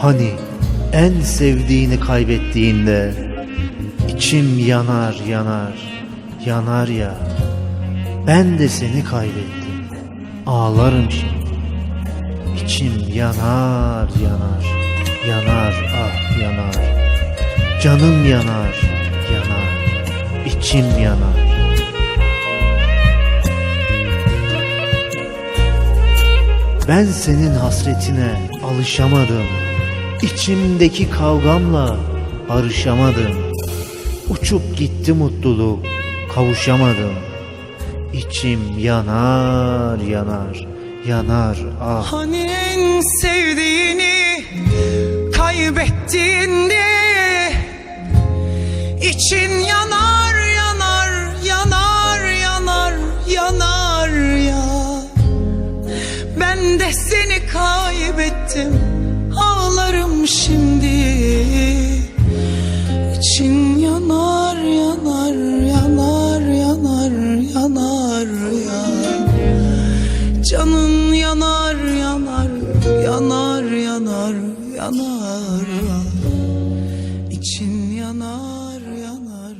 Hani en sevdiğini kaybettiğinde içim yanar yanar yanar ya. Ben de seni kaybettim. Ağlarım şimdi. İçim yanar yanar yanar ah yanar. Canım yanar yanar. İçim yanar. Ben senin hasretine alışamadım. İçimdeki kavgamla barışamadım. Uçup gitti mutluluk, kavuşamadım. İçim yanar yanar, yanar ah. Hani en sevdiğini kaybettiğinde için yanar yanar yanar yanar yanar ya Ben de seni kaybettim Canın yanar yanar yanar yanar yanar. İçin yanar yanar.